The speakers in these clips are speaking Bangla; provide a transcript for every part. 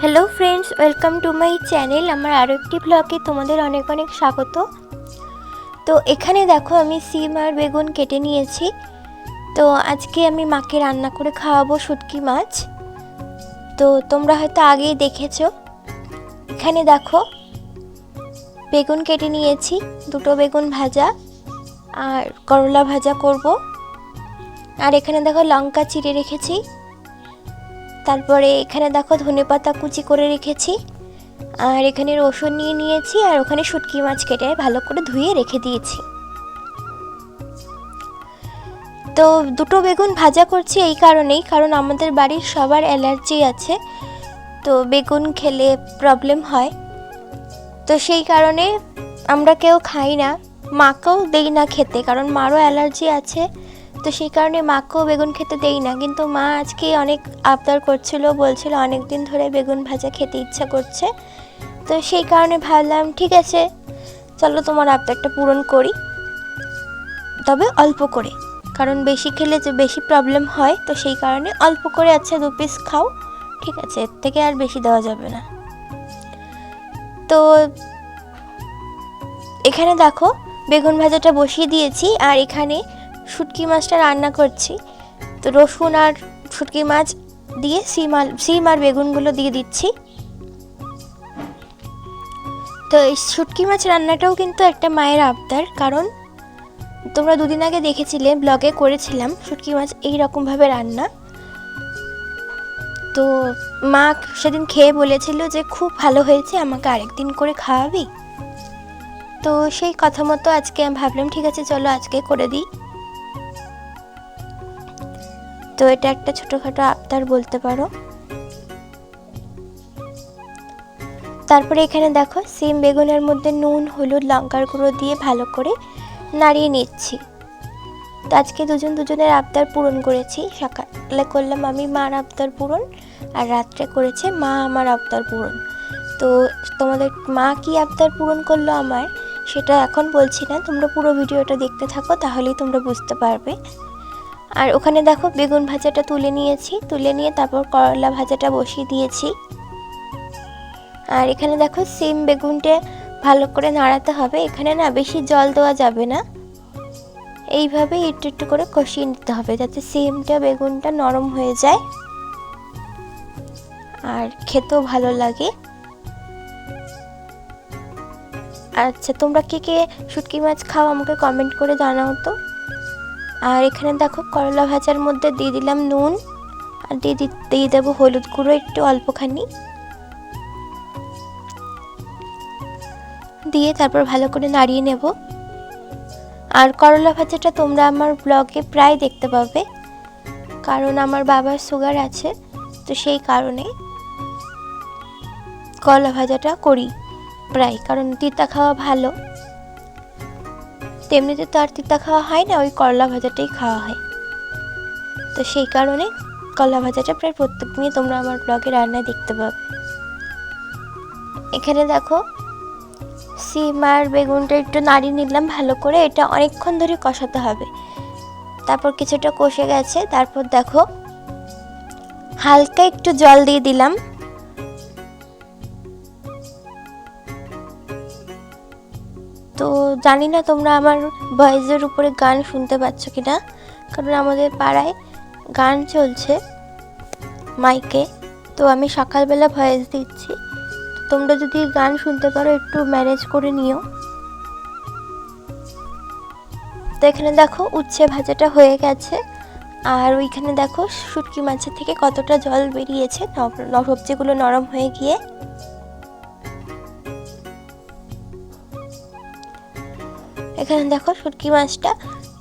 Hello friends welcome to my channel আমার আরও একটি ব্লগে তোমাদের অনেক অনেক স্বাগত। তো এখানে দেখো আমি সিম আর বেগুন কেটে নিয়েছি। তো আজকে আমি মাকে রান্না করে খাওয়াবো শুটকি মাছ। তো তোমরা হয়তো আগেই দেখেছ। এখানে দেখো বেগুন কেটে নিয়েছি, দুটো বেগুন ভাজা আর করলা ভাজা করব। আর এখানে দেখো লঙ্কা চিড়ে রেখেছি। তারপরে এখানে দেখো ধনেপাতা কুচি করে রেখেছি। আর এখানে রসুন নিয়ে নিয়েছি আর ওখানে শুটকি মাছ কেটে ভালো করে ধুয়ে রেখে দিয়েছি। তো দুটো বেগুন ভাজা করছি এই কারণেই, কারণ আমাদের বাড়ির সবার অ্যালার্জি আছে, তো বেগুন খেলে প্রবলেম হয়। তো সেই কারণে আমরা কেউ খাই না, মাকেও দেই না খেতে, কারণ মারও অ্যালার্জি আছে। তো সেই কারণে মাকেও বেগুন খেতে দেই না। কিন্তু মা আজকে অনেক আবদার করছিল, বলছিল অনেক দিন ধরে বেগুন ভাজা খেতে ইচ্ছা করছে। তো সেই কারণে ভাবলাম, ঠিক আছে, চলো তোমার আবদারটা পূরণ করি। তবে অল্প করে, কারণ বেশি খেলে যে বেশি প্রবলেম হয়, তো সেই কারণে অল্প করে আচ্ছা দু পিস খাও, ঠিক আছে, এর থেকে আর বেশি দেওয়া যাবে না। তো এখানে দেখো, বেগুন ভাজাটা বসিয়ে দিয়েছি, আর এখানে শুটকি মাছটা রান্না করছি। তো রসুন আর শুটকি মাছ দিয়ে সিম আর সিম আর বেগুনগুলো দিয়ে দিচ্ছি। তো এই শুটকি মাছ রান্নাটাও কিন্তু একটা মায়ের আবদার, কারণ তোমরা দুদিন আগে দেখেছিলে, ব্লগে করেছিলাম শুটকি মাছ এই রকমভাবে রান্না। তো মা সেদিন খেয়ে বলেছিল যে খুব ভালো হয়েছে, আমাকে আরেকদিন করে খাওয়াবি। তো সেই কথা মতো আজকে আমি ভাবলাম, ঠিক আছে, চলো আজকে করে দিই। তো এটা একটা ছোটোখাটো আবদার বলতে পারো। তারপরে এখানে দেখো, সিম বেগুনের মধ্যে নুন, হলুদ, লঙ্কার গুঁড়ো দিয়ে ভালো করে নাড়িয়ে নিচ্ছি। তো আজকে দুজন দুজনের আবদার পূরণ করেছি। সকালে করলাম আমি মার আবদার পূরণ আর রাত্রে করেছে মা আমার আবদার পূরণ। তো তোমাদের মা কি আবদার পূরণ করল আমার, সেটা এখন বলছি না। তোমরা পুরো ভিডিওটা দেখতে থাকো, তাহলেই তোমরা বুঝতে পারবে। আর ওখানে দেখো বেগুন ভাজাটা তুলে নিয়েছি। তুলে নিয়ে তারপর করলা ভাজাটা বসিয়ে দিয়েছি। আর এখানে দেখো সিম বেগুনটা ভালো করে নাড়াতে হবে। এখানে না বেশি জল দেওয়া যাবে না। এইভাবে একটু একটু করে কষিয়ে নিতে হবে যাতে সিমটা বেগুনটা নরম হয়ে যায়। আর খেতেও ভালো লাগে। আচ্ছা তোমরা কে কে শুটকি মাছ খাও আমাকে কমেন্ট করে জানাও তো। আর এখানে দেখো করলা ভাজার মধ্যে দিয়ে দিলাম নুন। আর দিয়ে দিয়ে দেবো হলুদ গুঁড়ো একটু অল্পখানি। দিয়ে তারপর ভালো করে নাড়িয়ে নেব। আর করলা ভাজাটা তোমরা আমার ব্লগে প্রায় দেখতে পাবে। কারণ আমার বাবার সুগার আছে, তো সেই কারণে করলা ভাজাটা করি প্রায়। কারণ তিতা খাওয়া ভালো। তেমনিতে তো আর তিতা খাওয়া হয় না, ওই করলা ভাজাটাই খাওয়া হয়। তো সেই কারণে করলা ভাজাটা প্রায় প্রত্যেক দিনই তোমরা আমার ব্লগে রান্নায় দেখতে পাবে। এখানে দেখো, সিম আর বেগুনটা একটু নাড়িয়ে নিলাম ভালো করে, এটা অনেকক্ষণ ধরে কষাতে হবে। তারপর কিছুটা কষে গেছে, তারপর দেখো, হালকা একটু জল দিয়ে দিলাম। জানি না তোমরা আমার ভয়েসের উপরে গান শুনতে পাচ্ছ কি না কারণ আমাদের পাড়ায় গান চলছে মাইকে। তো আমি সকালবেলা ভয়েস দিচ্ছি। তোমরা যদি গান শুনতে পারো, একটু ম্যানেজ করে নিও। তো এখানে দেখো উচ্ছে ভাজাটা হয়ে গেছে। আর ওইখানে দেখো শুটকি মাছের থেকে কতটা জল বেরিয়েছে সবজিগুলো নরম হয়ে গিয়ে। এখানে দেখো শুটকি মাছটা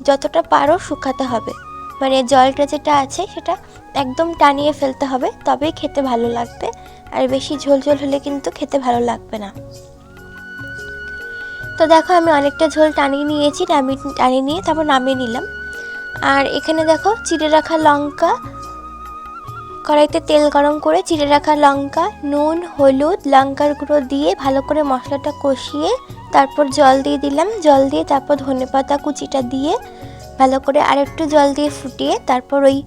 যতটা পারো শুকাতে হবে। মানে জলটা যেটা আছে সেটা একদম টানিয়ে ফেলতে হবে, তবেই খেতে ভালো লাগবে। আর বেশি ঝোল ঝোল হলে কিন্তু খেতে ভালো লাগবে না। তো দেখো আমি অনেকটা ঝোল টানিয়ে নিয়েছি নামিয়ে টানিয়ে নিয়ে তারপর নামিয়ে নিলাম। আর এখানে দেখো চিড়ে রাখা লঙ্কা কড়াইতে তেল গরম করে চিড়ে রাখা লঙ্কা, নুন, হলুদ, লঙ্কার গুঁড়ো দিয়ে ভালো করে মশলাটা কষিয়ে তারপর জল দিয়ে দিলাম। জল দিয়ে তারপর ধনেপাতা কুচিটা দিয়ে ভালো করে আরেকটু জল দিয়ে ফুটিয়ে তারপর ওই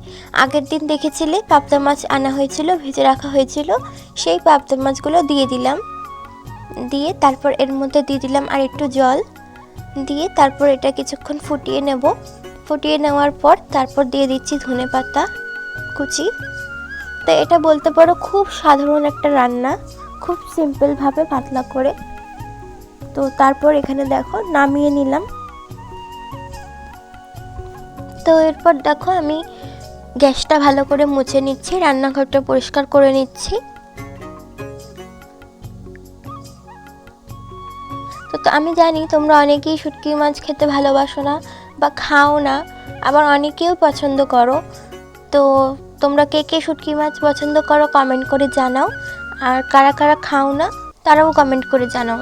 আগের দিন দেখেছিলে পাবদা মাছ আনা হয়েছিল, ভেজে রাখা হয়েছিল, সেই পাবদা মাছগুলো দিয়ে দিলাম। দিয়ে তারপর এর মধ্যে দিয়ে দিলাম আর একটু জল। দিয়ে তারপর এটা কিছুক্ষণ ফুটিয়ে নেব। ফুটিয়ে নেওয়ার পর তারপর দিয়ে দিচ্ছি ধনে পাতা কুচি। তো এটা বলতে পারো খুব সাধারণ একটা রান্না, খুব সিম্পলভাবে পাতলা করে। তো তারপর এখানে দেখো নামিয়ে নিলাম। তো এরপর দেখো আমি গ্যাসটা ভালো করে মুছে নিচ্ছি, রান্নাঘরটা পরিষ্কার করে নিচ্ছি। তো তো আমি জানি তোমরা অনেকেই শুটকি মাছ খেতে ভালোবাসো না বা খাও না, আবার অনেকেও পছন্দ করো। তো তোমরা কে কে শুটকি মাছ পছন্দ করো কমেন্ট করে জানাও। আর কারা কারা খাও না, তারাও কমেন্ট করে জানাও।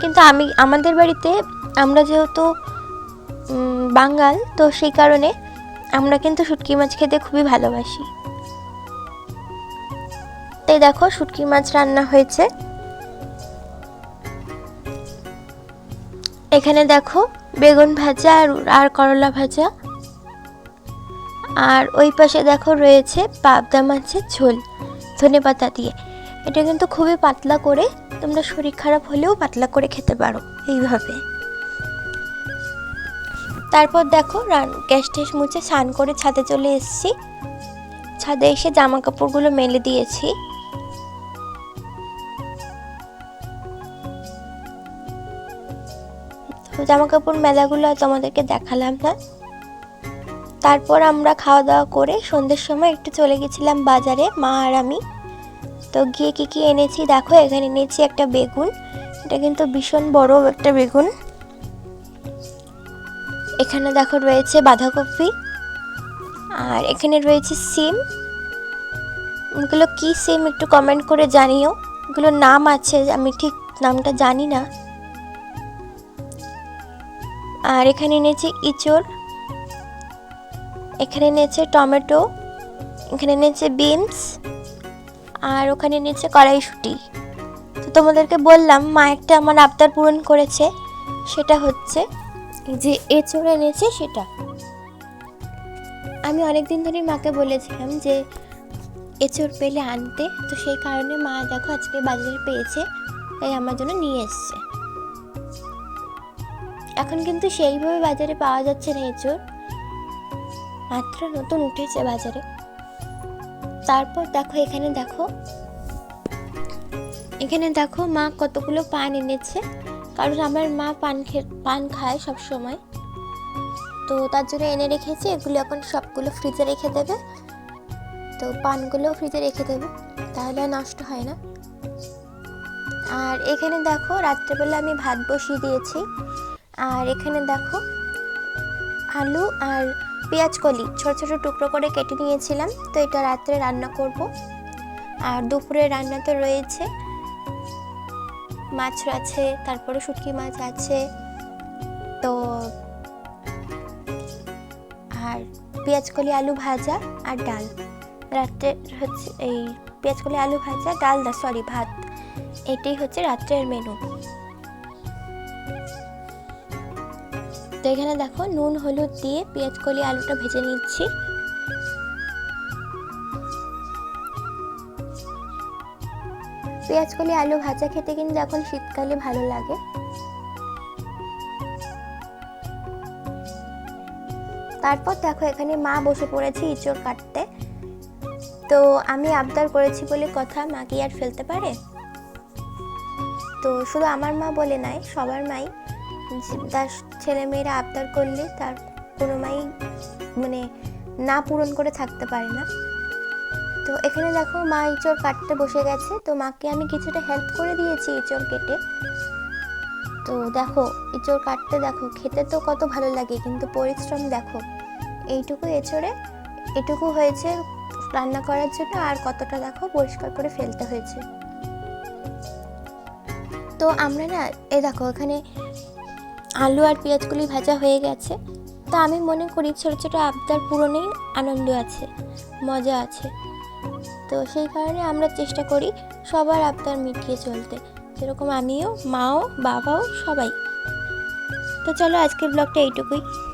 কিন্তু আমি, আমাদের বাড়িতে আমরা যেহেতু বাঙাল, তো সেই কারণে আমরা কিন্তু শুটকি মাছ খেতে খুবই ভালোবাসি। তাই দেখো, শুটকি মাছ রান্না হয়েছে। এখানে দেখো, বেগুন ভাজা আর আর করলা ভাজা। আর ওই পাশে দেখো রয়েছে পাবদা মাছের ঝোল, ধনে পাতা দিয়ে। এটা কিন্তু খুবই পাতলা করে তোমরা শরীর খারাপ হলেও পাতলা করে খেতে পারো এইভাবে। তারপর দেখো রান, গ্যাস ট্যাস মুছে স্নান করে ছাদে চলে এসেছি। ছাদে এসে জামা কাপড়গুলো মেলে দিয়েছি। জামা কাপড় মেলাগুলো তোমাদেরকে দেখালাম না। তারপর আমরা খাওয়া দাওয়া করে সন্ধ্যের সময় একটু চলে গেছিলাম বাজারে, মা আর আমি। তো গিয়ে কী কী এনেছি দেখো, এখানে এনেছি একটা বেগুন। এটা কিন্তু ভীষণ বড় একটা বেগুন। এখানে দেখো রয়েছে বাঁধাকপি। আর এখানে রয়েছে সিম। এগুলো কি সিম একটু কমেন্ট করে জানিও। এগুলোর নাম আছে, আমি ঠিক নামটা জানি না। আর এখানে এনেছি ইঁচড়। এখানে এনেছে টমেটো, এখানে এনেছে বিনস, আর ওখানে এনেছে কড়াইশুঁটি। তো তোমাদেরকে বললাম, মা একটা আমার আবদার পূরণ করেছে, সেটা হচ্ছে যে এঁচড় এনেছে সেটা। আমি অনেক দিন ধরেই মাকে বলেছিলাম যে এঁচড় পেলে আনতে, তো সেই কারণে মা দেখো আজকে বাজারে পেয়েছে, তাই আমার জন্য নিয়ে এসছে। এখন কিন্তু সেইভাবে বাজারে পাওয়া যাচ্ছে না এঁচড়। মাত্র নতুন উঠেছে বাজারে। তারপর দেখো, এখানে দেখো। এখানে দেখো, মা কতগুলো পান এনেছে। কারণ আমার মা পান খে, পান খায় সব সময় তো তার জন্য এনে রেখেছে। এগুলো এখন সবগুলো ফ্রিজে রেখে দেবে। তো পানগুলো ফ্রিজে রেখে দেবে। তাহলে নষ্ট হয় না। আর এখানে দেখো, রাত্রেবেলা আমি ভাত বসিয়ে দিয়েছি। আর এখানে দেখো, আলু আর পেঁয়াজ কলি, ছোট ছোট টুকরো করে কেটে নিয়েছিলাম। তো এটা রাত্রে রান্না করব। আর দুপুরে রান্না তো রয়েছে। মাছ আছে, তারপরে শুটকি মাছ আছে। তো আর পেঁয়াজ কলি, আলু ভাজা আর ডাল। রাত্রে হচ্ছে এই পেঁয়াজ কলি, আলু ভাজা, ডাল সরি ভাত। এটাই হচ্ছে রাত্রের মেনু তো এখানে দেখো নুন, হলুদ দিয়ে পেঁয়াজ, কলি, আলুটা ভেজে নিচ্ছি। পেঁয়াজ, কলি, আলু ভাজা খেতে কিন্তু এখন শীতকালে ভালো লাগে। তারপর দেখো এখানে মা বসে পড়েছে ইঁচড় কাটতে। তো আমি আবদার করেছি বলে কথা মা কি আর ফেলতে পারে? তো শুধু আমার মা বলে নাই, সবার মাই। তার ছেলে মেয়েরা আবদার করলে তার কোনো মাই মানে না পূরণ করে থাকতে পারে না। তো এখানে দেখো, মা ইঁচড় কাটতে বসে গেছে। তো মাকে আমি কিছুটা হেল্প করে দিয়েছি ইঁচড় কেটে। তো দেখো, ইঁচড় কাটতে দেখো, খেতে তো কত ভালো লাগে, কিন্তু পরিশ্রম দেখো, এইটুকু এঁচড়ে, এটুকু হয়েছে রান্না করার জন্য, আর কতটা দেখো পরিষ্কার করে ফেলতে হয়েছে। তো আমরা না, এ দেখো, এখানে আলু আর পেঁয়াজগুলি ভাজা হয়ে গেছে। তো আমি মনে করি ছোটো ছোটো আবদার পূরণেই আনন্দ আছে, মজা আছে। তো সেই কারণে আমরা চেষ্টা করি সবার আবদার মিটিয়ে চলতে। যেরকম আমিও, মাও, বাবাও, সবাই। তো চলো আজকের ব্লগটা এইটুকুই।